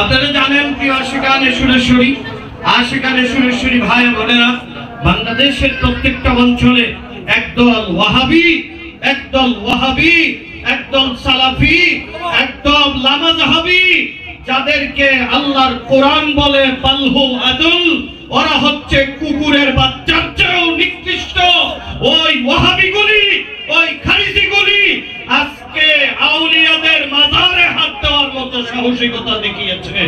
আপনারা জানেন প্রিয় আশিকান সুরেশ্বরী আশিকান সুরেশ্বরী ভাই বোনেরা, বাংলাদেশের প্রত্যেকটা অঞ্চলে একদল ওয়াহাবি একদল ওয়াহাবি, একদল সালাফি, একদল লামা জাহাবি যাদেরকে আল্লাহর কোরআন বলে পালহু আদুল, ওরা হচ্ছে কুকুরের বাচ্চার মতো সাহসিকতা দেখিয়েছে।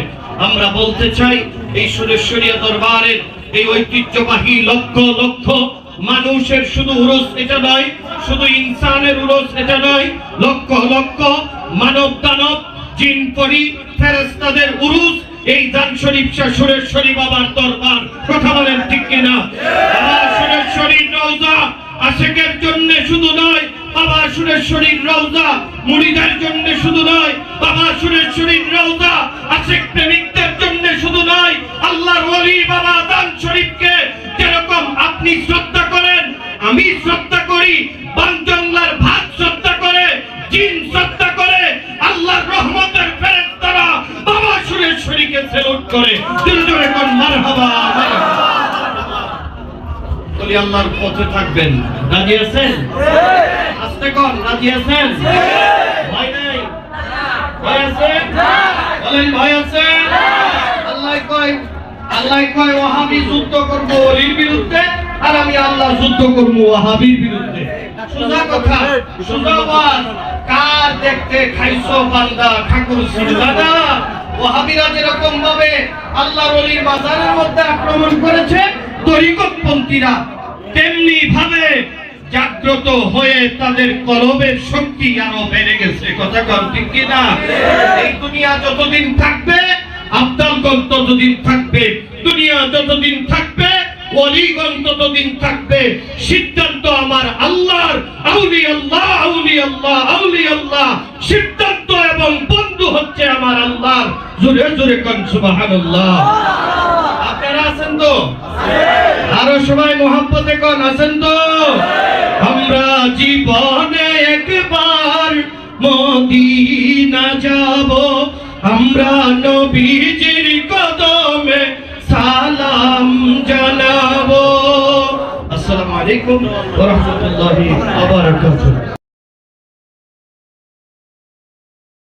আমরা বলতে চাই, এই সুরেশ্বরীয় দরবারের এই ঐতিহ্যবাহী লক্ষ লক্ষ মানুষের শুধু উরস এটা নয়, শুধু ইনসানের উরস এটা নয়, লক্ষ লক্ষ মানব দানব জিন পরি ফেরেস্তাদের উরুস এই দান শরীফ শাহ সুরেশ্বরী বাবার দরবার। কথা বলেন ঠিক কিনা? বাবা সুরেশ্বরীর রওজা আশেকের জন্য শুধু নয় সুরেশ্বরীর রওজা মুড়িদের জন্য শুধু নয় বাবা সুরেশ্বরীর রওজা আশেক প্রেমিকদের জন্য শুধু নয়, আল্লাহর ওলি বাবা দান শরীফকে যেরকম আপনি শ্রদ্ধা করেন, আমি শ্রদ্ধা করি বানজংলার ভাত শ্রদ্ধা করে, জিন শ্রদ্ধা করে, আল্লাহর রহমতের ফেরেশতারা বাবা সুরেশ্বরীকে সেলুট করে। জোরে কোন, মারহাবা আল্লাহর পথে থাকবেন। রাজি আছেন? আস্তে কোন? রাজি আছেন? ভয় নাই? ভয় আছে? বলেন, ভয় আছে? আল্লাহ কয় আল্লাহ কয়, ওয়াহাবি যুদ্ধ করব ওলির বিরুদ্ধে, আর আমি আল্লাহ যুদ্ধ করব ওয়াহাবির বিরুদ্ধে। সোজা কথা, সোজা কার দেখতে খাইছো বান্দা ঠাকুর সিরদাদা ওয়াহাবিরা যেরকম ভাবে আল্লাহর ওলির বাজারের মধ্যে আক্রমণ করেছে, তরিকতপন্থীরা তেমনি ভাবে জাগ্রত হয়ে তাদের কলবের শক্তি আরও বেড়ে গেছে। কথা কন ঠিক কিনা? এই দুনিয়া যতদিন থাকবে আব্দালগণ ততদিন থাকবে, দুনিয়া যতদিন থাকবে থাকবে, সিদ্ধান্ত আমার আল্লাহর। আউলি আল্লাহ আউলি আল্লাহ আউলি আল্লাহ। সিদ্ধান্ত এবং বন্ধু হচ্ছে আমার আল্লাহর। জোরে জোরে কন আপনারা আছেন তো? আরও সবাই মোহাম্মতে কন, আছেন তো? মদিনা যাব আমরা নবীজির কদমে সালাম জানাব। আসসালামু আলাইকুম ওয়া রাহমাতুল্লাহি ওয়া বারাকাতুহু।